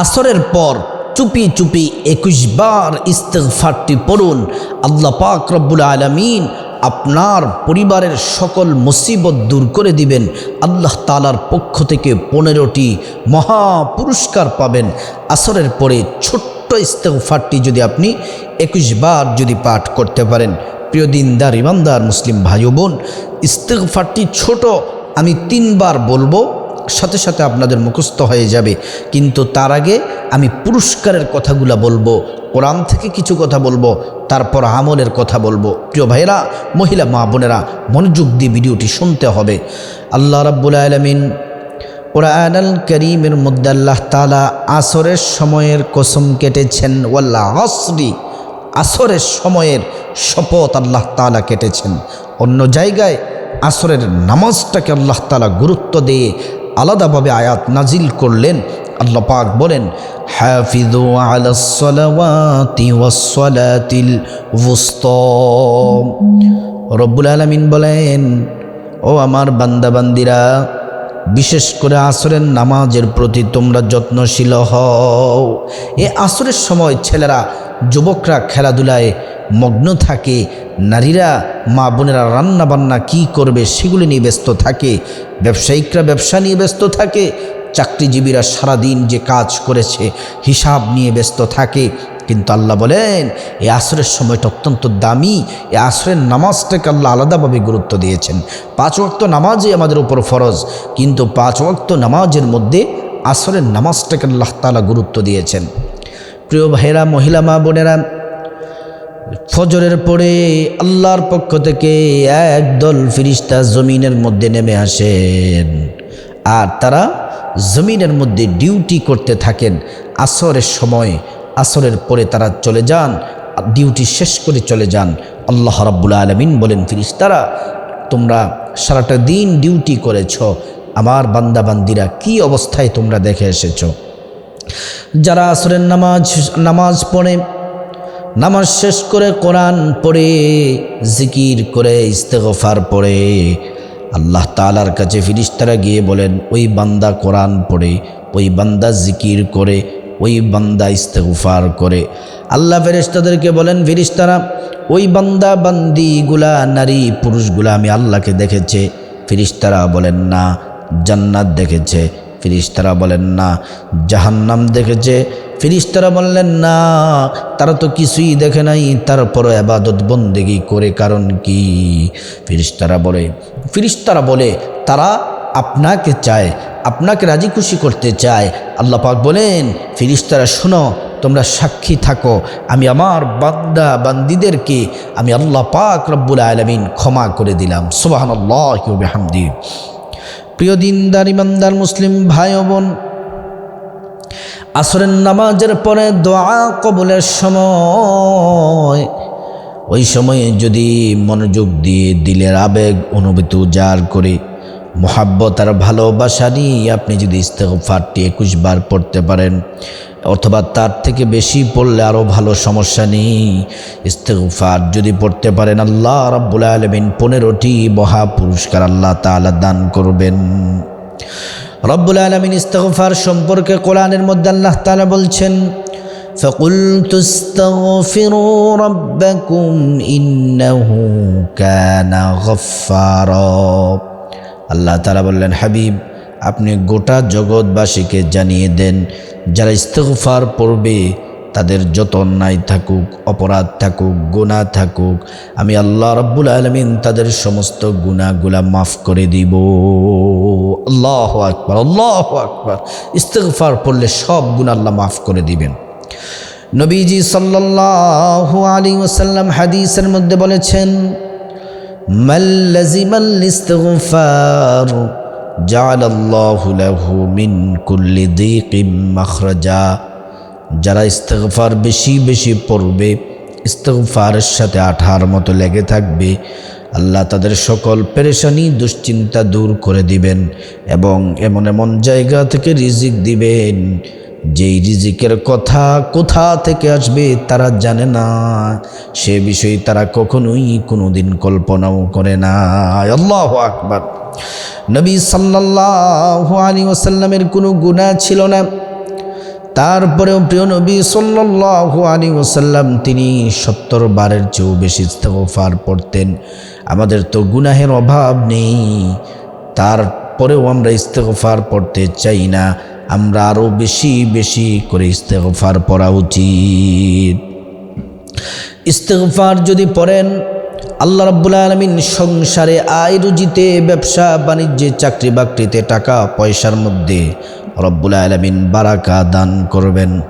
আসরের পর চুপি চুপি একুশ বার ইস্তেগফারটি পড়ুন। আল্লাহ পাক রব্বুল আলমিন আপনার পরিবারের সকল মুসিবত দূর করে দিবেন। আল্লাহ তালার পক্ষ থেকে পনেরোটি মহা পুরস্কার পাবেন। আসরের পরে ছোট্ট ইস্তেগফারটি যদি আপনি একুশ বার যদি পাঠ করতে পারেন। প্রিয় দিনদার, ইমানদার মুসলিম ভাই বোন, ইস্তেগফারটি ছোট, আমি তিনবার বলব। সাথে সাথে আপনাদের মুখস্থ হয়ে যাবে। কিন্তু তার আগে আমি পুরস্কারের কথাগুলো বলব, কোরআন থেকে কিছু কথা বলব, তারপর আমলের কথা বলব। প্রিয় ভাইয়েরা, মহিলা, মা বোনেরা, মনোযোগ দিয়ে ভিডিওটি শুনতে হবে। আল্লাহ রাব্বুল আলমিন কোরআন আল করিমের মধ্যে আল্লাহ তালা আসরের সময়ের কসম কেটেছেন ওয়াল্লাহ আসরি, আসরের সময়ের শপথ আল্লাহ তালা কেটেছেন। অন্য জায়গায় আসরের নামাজটাকে আল্লাহ তালা গুরুত্ব দিয়ে আলাদাভাবে আয়াত নাজিল করলেন। আল্লাহ পাক বলেন হাফিজু ওয়ুসতা। রব্বুল আলামিন বলেন, ও আমার বান্দাবান্দিরা, বিশেষ করে আসরের নামাজের প্রতি তোমরা যত্নশীল হও। এ আসরের সময় ছেলেরা যুবকরা খেলাধুলায় মগ্ন থাকে, নারীরা, মা বোনেরা রান্না বান্না কী করবে সেগুলি নিয়ে ব্যস্ত থাকে, ব্যবসায়িকরা ব্যবসা নিয়ে ব্যস্ত থাকে, চাকরিজীবীরা সারাদিন যে কাজ করেছে হিসাব নিয়ে ব্যস্ত থাকে। কিন্তু আল্লাহ বলেন এই আসরের সময়টা অত্যন্ত দামি এই আসরের নামাজটাকে আল্লাহ আলাদাভাবে গুরুত্ব দিয়েছেন। পাঁচ ওয়াক্ত নামাজই আমাদের উপর ফরজ, কিন্তু পাঁচ ওয়াক্ত নামাজের মধ্যে আসরের নামাজটাকে আল্লাহ তালা গুরুত্ব দিয়েছেন। প্রিয় ভাইরা মহিলা মা বোনেরা, ফজরের পরে আল্লাহর পক্ষ থেকে একদল ফিরিস্তা জমিনের মধ্যে নেমে আসেন। আর তারা জমিনের মধ্যে ডিউটি করতে থাকেন। আসরের সময়, আসরের পরে তারা চলে যান, ডিউটি শেষ করে চলে যান। আল্লাহ রাব্বুল আলমিন বলেন, ফিরিস্তারা, তোমরা সারাটা দিন ডিউটি করেছ, আমার বান্দাবান্দিরা কি অবস্থায় তোমরা দেখে এসেছ? যারা আসরের নামাজ নামাজ পড়ে, নামাজ শেষ করে কোরআন পড়ে, জিকির করে, ইস্তেগফার পড়ে, আল্লাহ তালার কাছে ফিরিস্তারা গিয়ে বলেন, ওই বান্দা কোরআন পড়ে, ওই বান্দা জিকির করে, ওই বান্দা ইস্তেগফার করে। আল্লাহ ফেরিস্তাদেরকে বলেন ফিরিস্তারা ওই বান্দা, বান্দিগুলা, নারী, পুরুষগুলা আমি আল্লাহকে দেখেছে। ফিরিস্তারা বলেন, না, জান্নাত দেখেছে। ফিরিস্তারা বলেন না, জাহান্নাম দেখেছে। ফিরিস্তারা বললেন, না, তারা তো কিছুই দেখে নাই। তারপরও আবাদত বন্দেগি করে কারণ কি? ফিরিস্তারা বলে ফিরিস্তারা বলে, তারা আপনাকে চায়, আপনাকে রাজি খুশি করতে চায়। আল্লাহ পাক বলেন, ফিরিস্তারা, শোনো, তোমরা সাক্ষী থাকো। আমি আমার বান্দা বান্দিদেরকে আমি আল্লাহ পাক রব্বুল আলমিন ক্ষমা করে দিলাম। সুবাহ আল্লাহ হামদি প্রিয় দিনদার, ইমানদার, মুসলিম ভাই বোন, আসরের নামাজের পরে দোয়া কবুলের সময়, ওই সময়ে যদি মনোযোগ দিয়ে দিলের আবেগ, অনুভূতি উজাড় করে, মোহাব্বত আর ভালোবাসা নিয়ে আপনি যদি ইস্তেফারটি একুশ বার পড়তে পারেন অথবা তার থেকে বেশি পড়লে আরও ভালো সমস্যা নেই ইস্তেফার যদি পড়তে পারেন আল্লাহ রাব্বুল আলমিন পনেরোটি মহা পুরস্কার আল্লাহ তালা দান করবেন রব্বুল আলমিন ইস্তফার সম্পর্কে কোরআনের মধ্যে আল্লাহ তালা বলছেন فقلت استغفروا ربكم إنه كان غفارا আল্লাহ তালা বললেন হাবিব আপনি গোটা জগৎবাসীকে জানিয়ে দেন যারা ইস্তফার পড়বে, তাদের যত অন্যায় থাকুক, অপরাধ থাকুক গুণা থাকুক, আমি আল্লাহ রব্বুল আলমিন তাদের সমস্ত গুণাগুলা মাফ করে দিব। আল্লাহ আকবর আল্লাহ আকবর। ইস্তফার পড়লে সব গুণ আল্লাহ মাফ করে দিবেন। নবীজি সাল্লাহ আলী ওসাল্লাম হাদিসের মধ্যে বলেছেন মাল্লাজিমাল ইস্তফার মখরজা। যারা ইস্তফার বেশি বেশি পড়বে ইস্তফারের সাথে আঠার মতো লেগে থাকবে, আল্লাহ তাদের সকল পেরেশানি, দুশ্চিন্তা দূর করে দিবেন এবং এমন এমন জায়গা থেকে রিজিক দিবেন, যেই রিজিকের কথা কোথা থেকে আসবে তারা জানে না। সে বিষয়ে তারা কখনোই কোনোদিন কল্পনাও করে না। আল্লাহ আকবার। নবী সাল্লাহ আলী ওসাল্লামের কোনো গুণা ছিল না। তারপরেও প্রিয় নবী সাল্লাল্লাহু আলাইহি ওসাল্লাম তিনি সত্তর বারের চেয়েও বেশি ইস্তেগফার পড়তেন। আমাদের তো গুনাহের অভাব নেই। তারপরেও আমরা ইস্তেগফার পড়তে চাই না। আমরা আরও বেশি বেশি করে ইস্তেগফার পড়া উচিত। ইস্তেগফার যদি পড়েন আল্লাহ রাব্বুল আলমিন সংসারে আয় রুজিতে, ব্যবসা, বাণিজ্যে, চাকরি বাকরিতে টাকা, পয়সার মধ্যে রব্বুল আলমিন বারাকা দান করবেন।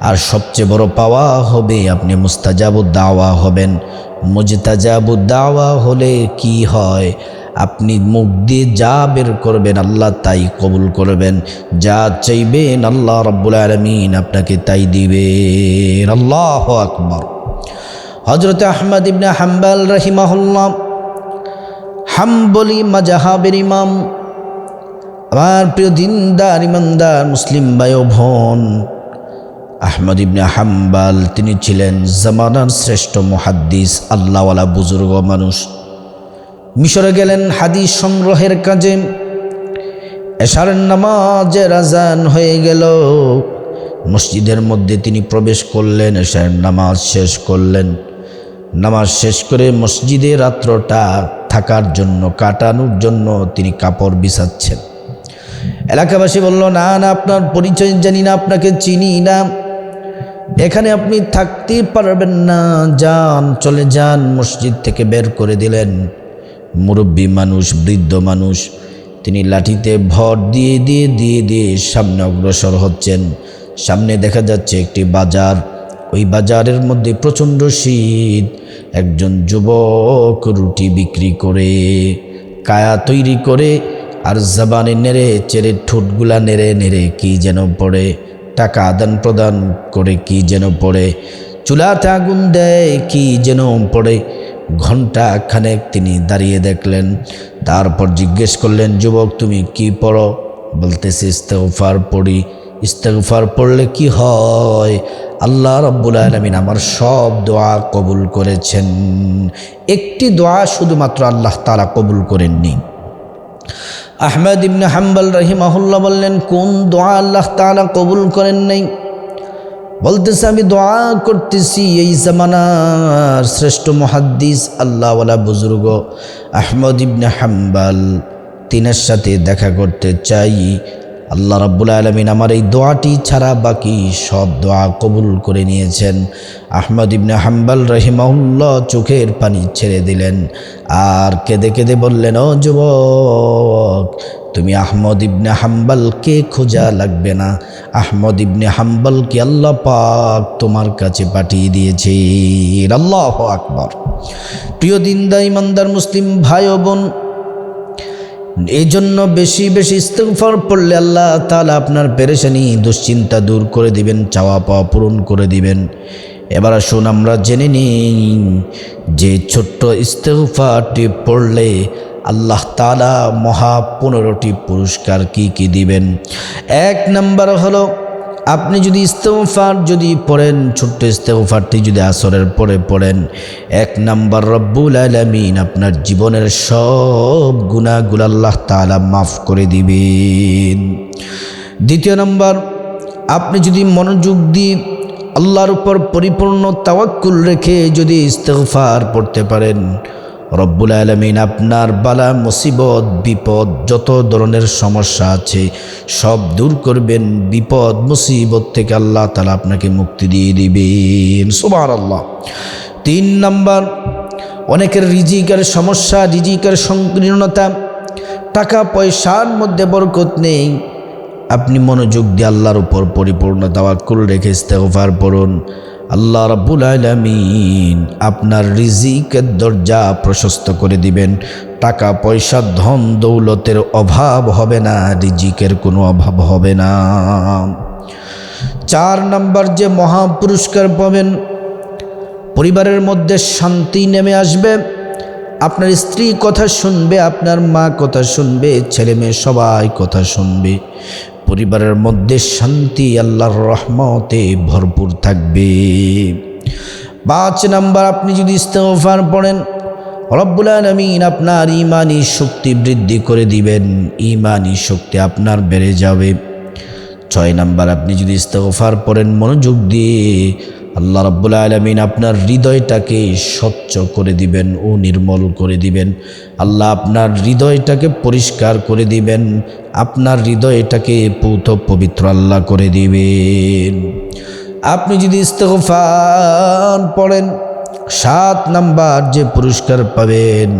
আর সবচেয়ে বড় পাওয়া হবে আপনি মুস্তাজাবু দাওয়া হবেন। মুজতাজাবু দাওয়া হলে কি হয়? আপনি মুখ দিয়ে যা বের করবেন আল্লাহ তাই কবুল করবেন। যা চাইবেন আল্লাহ রব্বুল আলমিন আপনাকে তাই দিবেন। আল্লাহ আকবর। হজরত আহমদ ইবনে হাম্বাল রহিমাহুল্লাহ, হাম্বলি মাজাহাবের ইমাম, আমার প্রিয় দিনদার, ইমানদার মুসলিম বায়ু বোন আহমদ ইবনে হাম্বাল, তিনি ছিলেন জামানার শ্রেষ্ঠ মুহাদ্দিস, আল্লাহওয়ালা বুজুর্গ মানুষ। মিশরে গেলেন হাদিস সংগ্রহের কাজে। এশারের নামাজের রাজান হয়ে গেল। মসজিদের মধ্যে তিনি প্রবেশ করলেন এশারের নামাজ শেষ করলেন। নামাজ শেষ করে মসজিদে রাত্রটা থাকার জন্য, কাটানোর জন্য তিনি কাপড় বিছাচ্ছেন। এলাকাবাসী বলল, না না, আপনার পরিচয় জানি না, আপনাকে চিনি না। এখানে আপনি থাকতে পারবেন না। যান, চলে যান। মসজিদ থেকে বের করে দিলেন। মুরব্বী মানুষ, বৃদ্ধ মানুষ, তিনি লাঠিতে ভর দিয়ে দিয়ে দিয়ে দিয়ে সামনে অগ্রসর হচ্ছেন। সামনে দেখা যাচ্ছে একটি বাজার। ওই বাজারের মধ্যে প্রচণ্ড শীত। একজন যুবক রুটি বিক্রি করে, কায়া তৈরি করে, আর জবানে নেড়ে চেড়ে ঠোঁটগুলা নেড়ে নেড়ে কি যেন পড়ে, টাকা আদান প্রদান করে কি যেন পড়ে, চুলাতে আগুন দেয় কি যেন পড়ে। ঘণ্টা খানেক তিনি দাঁড়িয়ে দেখলেন, তারপর জিজ্ঞেস করলেন, যুবক, তুমি কি পড়ো? বলতেছে, ইস্তেগফার পড়ি। ইস্তেগফার পড়লে কি হয়? আল্লাহ রব্বুল আলমিন আমার সব দোয়া কবুল করেছেন। একটি দোয়া শুধুমাত্র আল্লাহ তারা কবুল করেননি। আহমেদ ইবনে হাম্বাল রহিমাহুল্লাহ বললেন, কোন দোয়া আল্লাহ তালা কবুল করেন নাই? বলতেছে, আমি দোয়া করতেছি এই জামানার শ্রেষ্ঠ মহাদ্দিস, আল্লাহওয়ালা বুজুর্গ আহমদ ইবনে হাম্বাল। তিনের সাথে দেখা করতে চাই। আল্লাহ রাব্বুল আলমিন আমার এই দোয়াটি ছাড়া বাকি সব দোয়া কবুল করে নিয়েছেন। আহমদ ইবনে হাম্বাল রহিমাউল্লাহ চোখের পানি ছেড়ে দিলেন। আর কেঁদে কেঁদে বললেন, ও যুবক, তুমি আহমদ ইবনে হাম্বালকে খোঁজা লাগবে না। আহমদ ইবনে হাম্বালকে আল্লাহ পাক তোমার কাছে পাঠিয়ে দিয়েছে আল্লাহ আকবর। প্রিয় দিনদা ইমানদার, মুসলিম ভাই বোন এই জন্য বেশি বেশি ইস্তফার পড়লে আল্লাহ তাআলা আপনার পেরেশানি, দুশ্চিন্তা দূর করে দিবেন, চাওয়া পাওয়া পূরণ করে দিবেন। এবার আসুন আমরা জেনে নিই যে ছোট্ট ইস্তফাটি পড়লে আল্লাহ তালা মহা পনেরোটি পুরস্কার কি কি দিবেন। এক নম্বর হলো আপনি যদি ইস্তেফার যদি পড়েন, ছোট্ট ইস্তেফারটি যদি আসরের পরে পড়েন, এক নাম্বার রব্বুল আলমিন আপনার জীবনের সব গুণাগুলো আল্লাহ তালা মাফ করে দিবেন। দ্বিতীয় নাম্বার, আপনি যদি মনোযোগ দিয়ে আল্লাহর উপর পরিপূর্ণ তাওয়াক্কুল রেখে যদি ইস্তেফার পড়তে পারেন রব্বুল আলমিন আপনার বালা, মুসিবত, বিপদ, যত ধরনের সমস্যা আছে, সব দূর করবেন। বিপদ, মুসিবত থেকে আল্লাহ তালা আপনাকে মুক্তি দিয়ে দিবেন। সুবার আল্লাহ তিন নাম্বার, অনেকের রিজিকের সমস্যা, রিজিকের সংকীর্ণতা, টাকা, পয়সার মধ্যে বরকত নেই। আপনি মনোযোগ দিয়ে আল্লাহর উপর পরিপূর্ণ তাওয়াক্কুল রেখে ইস্তেগফার পড়ুন। আল্লাহ রাব্বুল আলামিন আপনার রিজিকের দরজা প্রশস্ত করে দিবেন। টাকা, পয়সা, ধন, দৌলতের অভাব হবে না, রিজিকের কোনো অভাব হবে না। চার নাম্বার যে মহাপুরস্কার পাবেন, পরিবারের মধ্যে শান্তি নেমে আসবে। আপনার স্ত্রী কথা শুনবে, আপনার মা কথা শুনবে, ছেলে মেয়ে সবাই কথা শুনবে। পরিবারের মধ্যে শান্তি, আল্লাহর রহমতে ভরপুর থাকবে। পাঁচ নাম্বার, আপনি যদি ইস্তেফার পড়েন, রব্বুল আলমিন আপনার ইমানি শক্তি বৃদ্ধি করে দিবেন, ইমানি শক্তি আপনার বেড়ে যাবে। ছয় নাম্বার, আপনি যদি ইস্তফার পড়েন, মনোযোগ দিয়ে আল্লাহ রাব্বুল আলমিন আপনার হৃদয়টাকে স্বচ্ছ করে দিবেন ও নির্মল করে দিবেন। আল্লাহ আপনার হৃদয়টাকে পরিষ্কার করে দিবেন। আপনার হৃদয়টাকে পৌথ পবিত্র আল্লাহ করে দিবেন। আপনি যদি ইস্তফার পড়েন, সাত নাম্বার যে পুরস্কার পাবেন,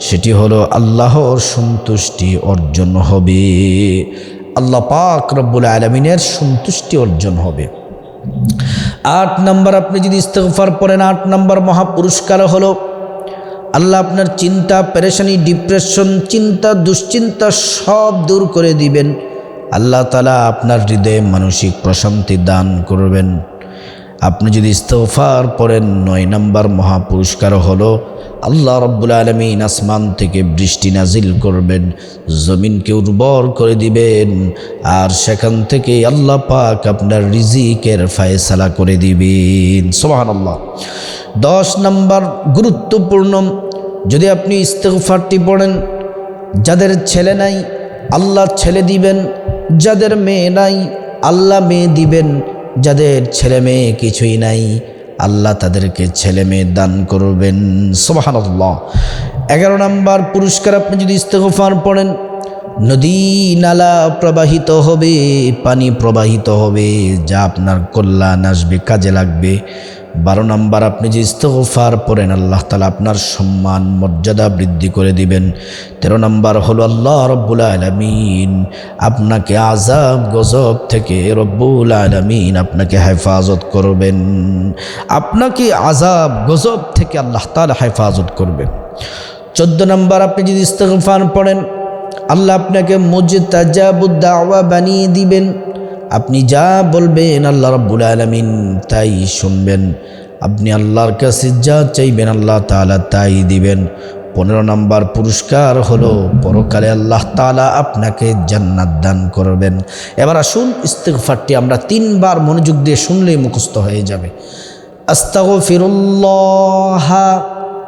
সেটি হলো আল্লাহর সন্তুষ্টি অর্জন হবে। আল্লাহ পাক রব্বুল আলমিনের সন্তুষ্টি অর্জন হবে। আট নাম্বার আপনি যদি ইস্তফার পড়েন, আট নাম্বার মহাপুরস্কার হলো, আল্লাহ আপনার চিন্তা, পেরেশানি, ডিপ্রেশন, চিন্তা, দুশ্চিন্তা সব দূর করে দিবেন। আল্লাহ তালা আপনার হৃদয়ে মানসিক প্রশান্তি দান করবেন। আপনি যদি ইস্তফার পড়েন, নয় নাম্বার মহাপুরস্কার হলো আল্লাহ রব্বুল আলমিন আসমান থেকে বৃষ্টি নাজিল করবেন, জমিনকে উর্বর করে দিবেন, আর সেখান থেকে আল্লাহ পাক আপনার রিজিকের ফায়সালা করে দিবেন। সোহান আল্লাহ দশ নম্বর গুরুত্বপূর্ণ, যদি আপনি ইস্তফারটি পড়েন, যাদের ছেলে নাই, আল্লাহ ছেলে দিবেন, যাদের মেয়ে নাই, আল্লাহ মেয়ে দিবেন যাদের ছেলে মেয়ে কিছুই নাই, আল্লাহ তাদেরকে ছেলে মেয়ে দান করবেন। সোহানাল্লাহ এগারো নম্বর পুরস্কার, আপনি যদি ইস্তফার পড়েন, নদী নালা প্রবাহিত হবে, পানি প্রবাহিত হবে, যা আপনার কল্যাণ আসবে, কাজে লাগবে। বারো নম্বর, আপনি যে ইস্তফার পড়েন, আল্লাহ তালা আপনার সম্মান, মর্যাদা বৃদ্ধি করে দিবেন। তেরো নম্বর হলো, আল্লাহ রব্বুল আলমিন আপনাকে আজাব গজব থেকে রব্বুল আলমিন আপনাকে হেফাজত করবেন। আপনাকে আজাব গজব থেকে আল্লাহ তালা হেফাজত করবেন। চোদ্দ নম্বর, আপনি যদি ইস্তফার পড়েন, আল্লাহ আপনাকে মুজতাজাবুদ্দাওয়া বানিয়ে দিবেন। আপনি যা বলবেন আল্লাহ রব্বুল আলমিন তাই শুনবেন। আপনি আল্লাহর কাছে যা চাইবেন আল্লাহ তালা তাই দিবেন। পনেরো নম্বর পুরস্কার হলো, পরকালে আল্লাহ তালা আপনাকে জান্নাত দান করবেন। এবার আসুন ইস্তেকফারটি আমরা তিনবার মনোযোগ দিয়ে শুনলেই মুখস্থ হয়ে যাবে। আস্তাগফিরুল্লাহ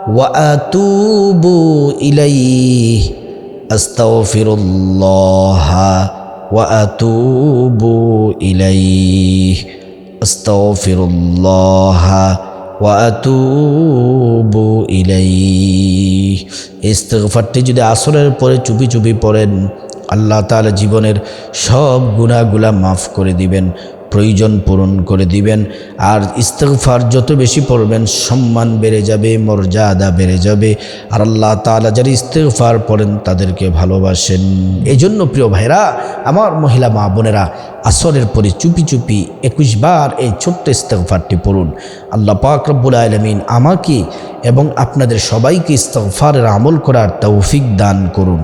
ওয়া আতুবু ইলাইহি। আস্তাগফিরুল্লাহ। واتوب اليه استغفر الله واتوب اليه ইস্তেগফারটি যদি আসরের পরে চুপি চুপি পড়েন আল্লাহ তাআলা জীবনের সব গুনাহগুলা মাফ করে দিবেন প্রয়োজন পূরণ করে দিবেন। আর ইস্তফার যত বেশি পড়বেন, সম্মান বেড়ে যাবে, মর্যাদা বেড়ে যাবে। আর আল্লাহ তালা যারা ইস্তফার পড়েন, তাদেরকে ভালোবাসেন। এই জন্য প্রিয় ভাইরা আমার মহিলা মা বোনেরা, আসরের পরে চুপি চুপি একুশ বার এই ছোট্ট ইস্তফারটি পড়ুন। আল্লাহ পাক আলমিন আমাকে এবং আপনাদের সবাইকে ইস্তফারের আমল করার তৌফিক দান করুন।